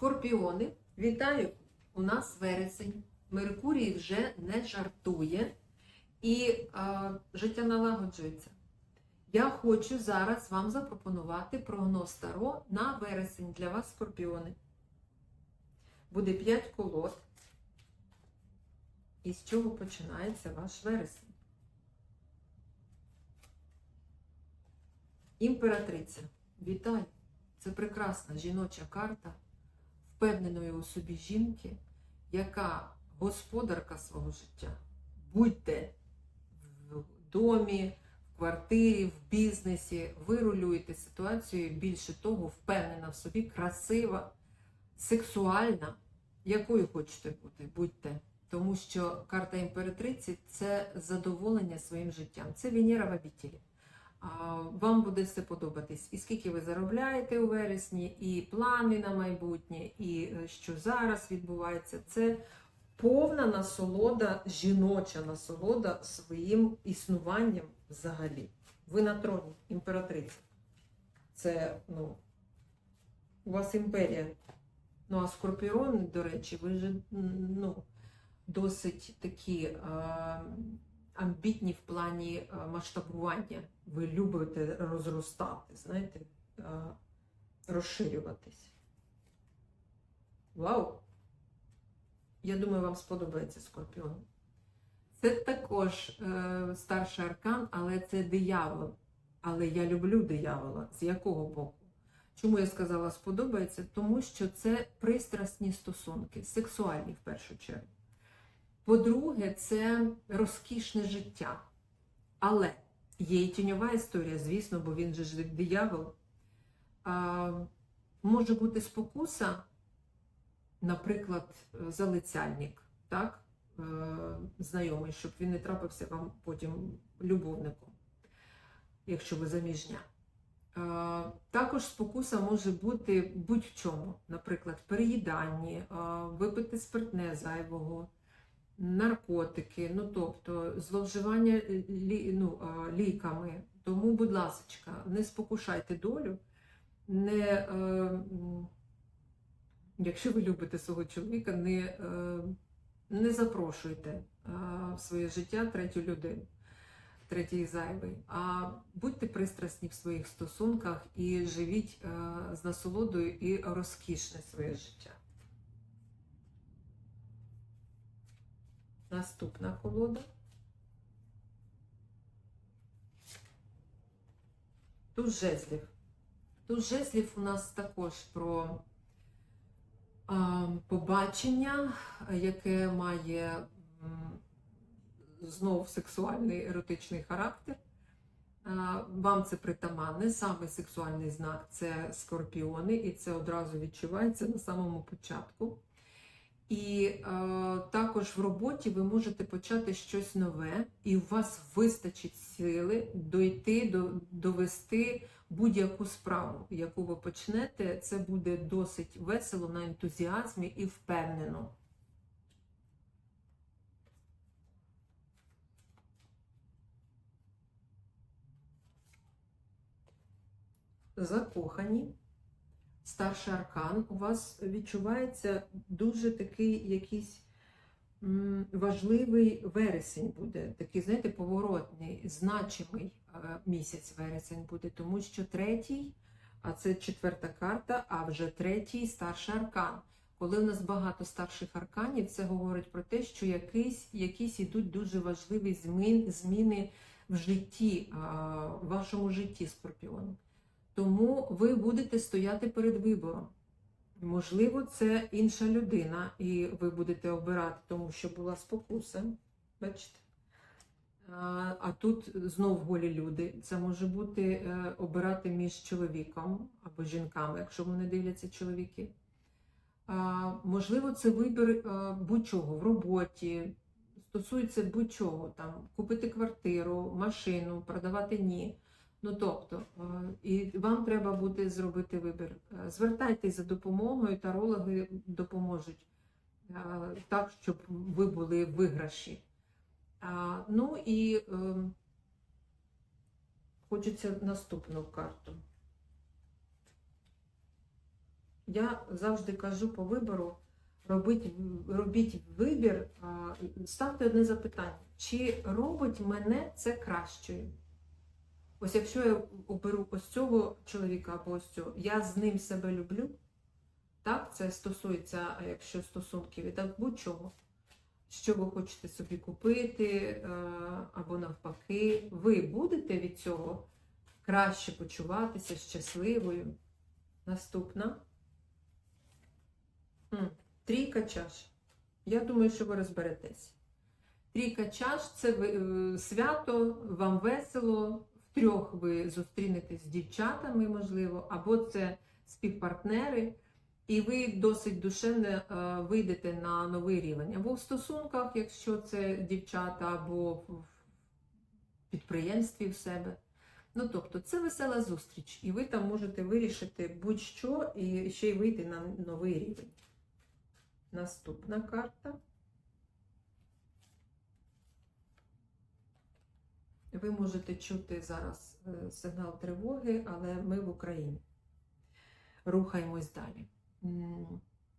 Скорпіони, вітаю! У нас вересень. Меркурій вже не жартує і е, життя налагоджується. Я хочу зараз вам запропонувати прогноз Таро на вересень для вас, скорпіони. Буде 5 колод. І з чого починається ваш вересень? Імператриця. Вітаю! Це прекрасна жіноча карта впевненої у собі жінки, яка господарка свого життя. Будьте в домі, в квартирі, в бізнесі, ви рулюєте ситуацією, більше того, впевнена в собі, красива, сексуальна, якою хочете бути, будьте. Тому що карта імператриці це задоволення своїм життям. Це Венера в обітілі. Вам буде все подобатись. І скільки ви заробляєте у вересні, і плани на майбутнє, і е, що зараз відбувається. Це повна насолода, жіноча насолода своїм існуванням взагалі. Ви на троні, імператриця. Це, ну, у вас імперія. Ну, а скорпіони, до речі, ви ж ну, досить такі. А, амбітні в плані е, масштабування. Ви любите розростати, знаєте, е, розширюватись. Вау! Я думаю, вам сподобається скорпіон. Це також е, старший аркан, але це диявол. Але я люблю диявола. З якого боку? Чому я сказала сподобається? Тому що це пристрасні стосунки, сексуальні в першу чергу. По-друге, це розкішне життя. Але є і тіньова історія, звісно, бо він же ж диявол. А, Може бути спокуса, наприклад, залицяльник, так? Е, знайомий, щоб він не трапився вам потім любовником, якщо ви заміжня. Е, Також спокуса може бути будь-в чому, наприклад, переїданні, е, випити спиртне зайвого наркотики, ну тобто зловживання лі, ну, ліками. Тому, будь ласка, не спокушайте долю, не, е, якщо ви любите свого чоловіка, не, е, не запрошуйте е, в своє життя третю людину, третій зайвий, а будьте пристрасні в своїх стосунках і живіть е, з насолодою і розкішне своє життя. Наступна колода. Тут жезлів. Тут жезлів у нас також про а, побачення, яке має м, знов сексуальний еротичний характер. А, Вам це притаманне, саме сексуальний знак це скорпіони, і це одразу відчувається на самому початку. І е, також в роботі ви можете почати щось нове, і у вас вистачить сили дойти, до, довести будь-яку справу, яку ви почнете. Це буде досить весело на ентузіазмі і впевнено. Закохані старший аркан, у вас відчувається дуже такий якийсь важливий вересень буде, такий, знаєте, поворотний, значимий е, місяць вересень буде, тому що третій, а це четверта карта, а вже третій старший аркан. Коли у нас багато старших арканів, це говорить про те, що якісь, якісь ідуть дуже важливі змін, зміни в житті, в вашому житті, скорпіони. Тому ви будете стояти перед вибором. Можливо, це інша людина, і ви будете обирати, тому що була спокуса. Бачите? А, тут знов голі люди. Це може бути е, обирати між чоловіком або жінками, якщо вони дивляться чоловіки. Можливо, це вибір е, будь-чого в роботі, стосується будь-чого, там, купити квартиру, машину, продавати ні. Ну тобто, е, і вам треба буде зробити вибір. Е, Звертайтесь за допомогою, тарологи допоможуть е, так, щоб ви були в виграші. Ну і хочеться наступну карту. Я завжди кажу по вибору, робіть, робіть вибір, ставте одне запитання: чи робить мене це кращою? Ось якщо я оберу ось цього чоловіка або ось цього, я з ним себе люблю. Так, це стосується, якщо стосунків, і так будь-чого. Що ви хочете собі купити, е, або навпаки, ви будете від цього краще почуватися щасливою. Наступна. Трійка чаш. Я думаю, що ви розберетесь. Трійка чаш це е, свято, вам весело. Втрьох ви зустрінетесь з дівчатами, можливо, або це співпартнери, і ви досить душевно е, вийдете на новий рівень. Або в стосунках, якщо це дівчата, або в підприємстві в себе. Ну, тобто, це весела зустріч, і ви там можете вирішити будь-що і ще й вийти на новий рівень. Наступна карта. Ви можете чути зараз е, сигнал тривоги, але ми в Україні. Рухаємось далі.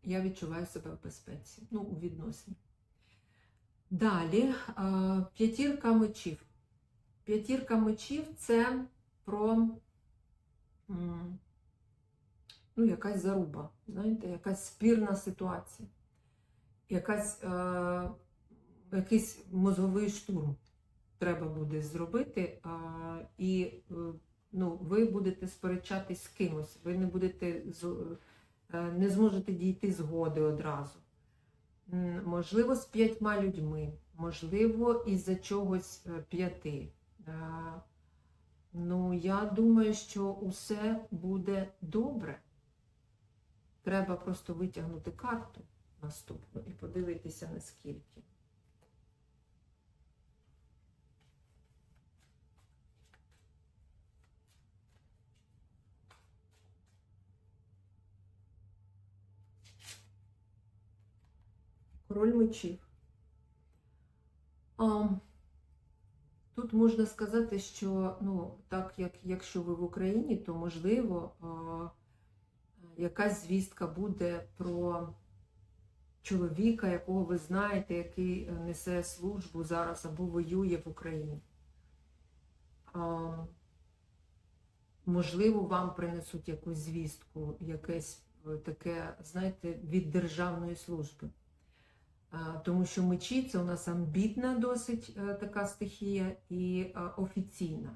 Я відчуваю себе в безпеці, ну, у відносині. Далі, п'ятірка мечів. П'ятірка мечів це про ну, якась заруба, знаєте, якась спірна ситуація, якась, е, якийсь мозговий штурм треба буде зробити, а, і е, ну, ви будете сперечатись з кимось, ви не будете е, не зможете дійти згоди одразу. Можливо, з п'ятьма людьми, можливо, із-за чогось е, п'яти. Ну, я думаю, що усе буде добре. Треба просто витягнути карту наступну і подивитися наскільки. Король мечів. А, тут можна сказати, що ну, так як якщо ви в Україні, то можливо а, якась звістка буде про чоловіка, якого ви знаєте, який несе службу зараз або воює в Україні. А, можливо, вам принесуть якусь звістку, якесь е, таке, знаєте, від державної служби. Тому що мечі це у нас амбітна досить е, така стихія і е, офіційна.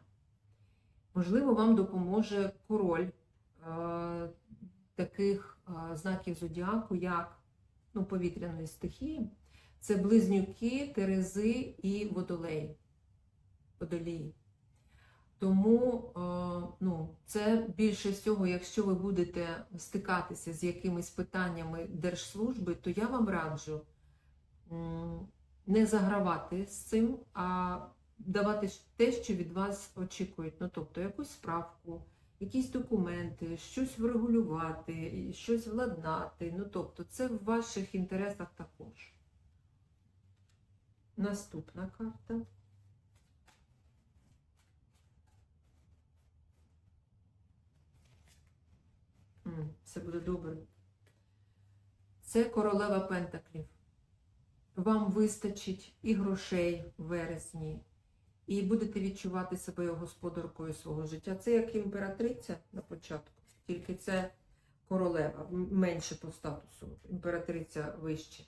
Можливо, вам допоможе король е, таких знаків зодіаку, як ну, повітряної стихії. Це близнюки, терези і водолеї. Водолії. Тому ну, це більше всього, якщо ви будете стикатися з якимись питаннями держслужби, то я вам раджу не загравати з цим, а давати те, що від вас очікують. Ну, тобто якусь справку, якісь документи, щось врегулювати, щось владнати. Ну, тобто, це в ваших інтересах також. Наступна карта. Все буде добре. Це королева Пентаклів. Вам вистачить і грошей в вересні, і будете відчувати себе господаркою свого життя. Це як імператриця на початку, тільки це королева, менше по статусу, імператриця вище.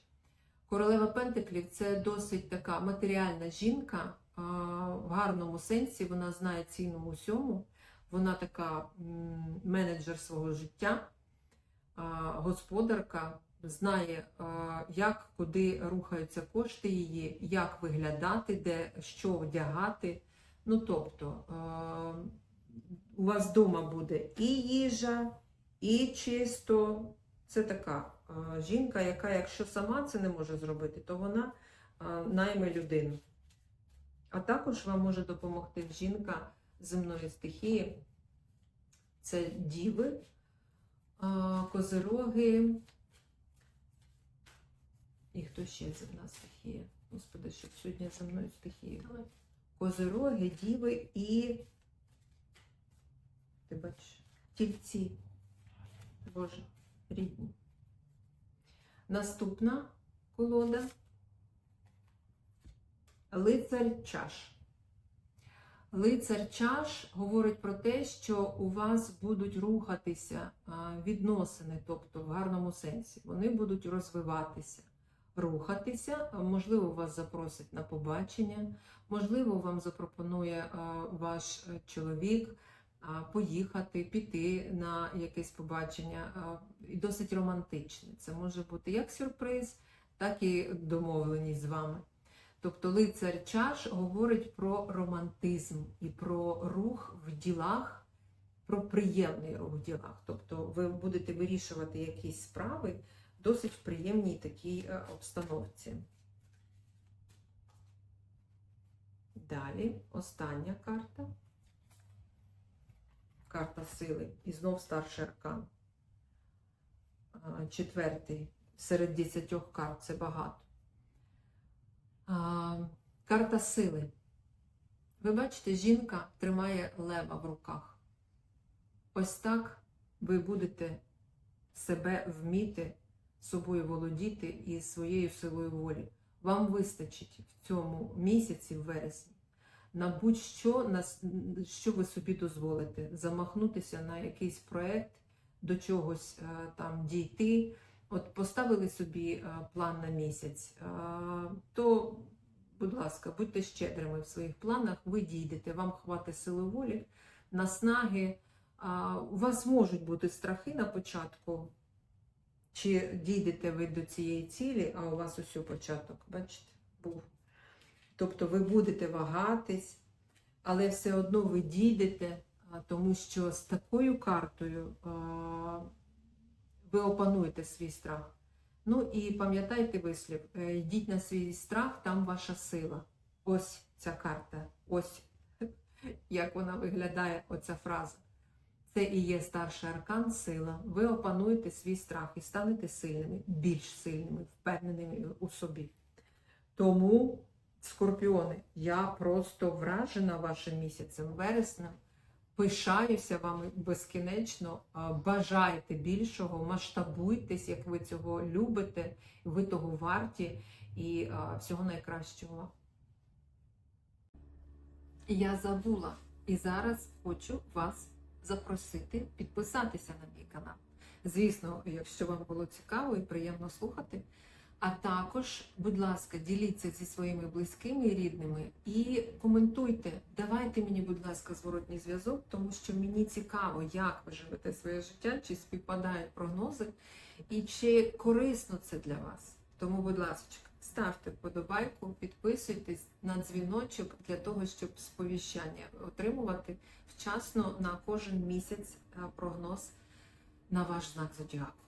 Королева Пентаклів це досить така матеріальна жінка, в гарному сенсі вона знає ціну усьому. Вона така менеджер свого життя, господарка, знає, як куди рухаються кошти її, як виглядати, де що вдягати. Ну, тобто, у вас вдома буде і їжа, і чисто. Це така жінка, яка, якщо сама це не може зробити, то вона найме людину. А також вам може допомогти жінка земної стихії. Це діви, козироги. І хто ще земна стихія? Господи, щоб сьогодні земною стихією. Козироги, діви і. Ти бачиш, тільці. Боже. рідні. Наступна колода Лицар чаш. Лицар чаш говорить про те, що у вас будуть рухатися відносини, тобто в гарному сенсі. Вони будуть розвиватися, рухатися. Можливо, вас запросять на побачення, можливо, вам запропонує ваш е, чоловік поїхати, піти на якесь побачення. Досить романтичне. Це може бути як сюрприз, так і домовленість з вами. Тобто лицар чаш говорить про романтизм і про рух в ділах, про приємний рух в ділах. Тобто ви будете вирішувати якісь справи досить приємній такій е, обстановці. Далі остання карта. Карта сили. І знов старший аркан. Четвертий. Серед десятьох карт це багато. Карта сили. Ви бачите, жінка тримає лева в руках. Ось так ви будете себе вміти, собою володіти і своєю силою волі. Вам вистачить в цьому місяці, в вересні, на будь-що, на що ви собі дозволите, замахнутися на якийсь проєкт, до чогось е, там дійти. От поставили собі е, план на місяць, е, то, будь ласка, будьте щедрими в своїх планах, ви дійдете, вам хватить сили волі, наснаги. У вас можуть бути страхи на початку, чи дійдете ви до цієї цілі, а у вас усю початок, бачите, був. Тобто ви будете вагатись, але все одно ви дійдете, тому що з такою картою ви опануєте свій страх. Ну і пам'ятайте вислів, е, йдіть на свій страх, там ваша сила. Ось ця карта, ось як вона виглядає, оця фраза. Це і є старший аркан, сила. Ви опануєте свій страх і станете сильними, більш сильними, впевненими у собі. Тому, скорпіони, я просто вражена вашим місяцем вересня. Пишаюся вами безкінечно, бажайте більшого, масштабуйтесь, як ви цього любите, ви того варті і всього найкращого. Я забула і зараз хочу вас запросити підписатися на мій канал. Звісно, якщо вам було цікаво і приємно слухати. А також, будь ласка, діліться зі своїми близькими і рідними і коментуйте. Давайте мені, будь ласка, зворотній зв'язок, тому що мені цікаво, як ви живете своє життя, чи співпадають прогнози, і чи корисно це для вас. Тому, будь ласка, ставте вподобайку, підписуйтесь на дзвіночок для того, щоб сповіщання отримувати вчасно на кожен місяць е, прогноз на ваш знак зодіаку.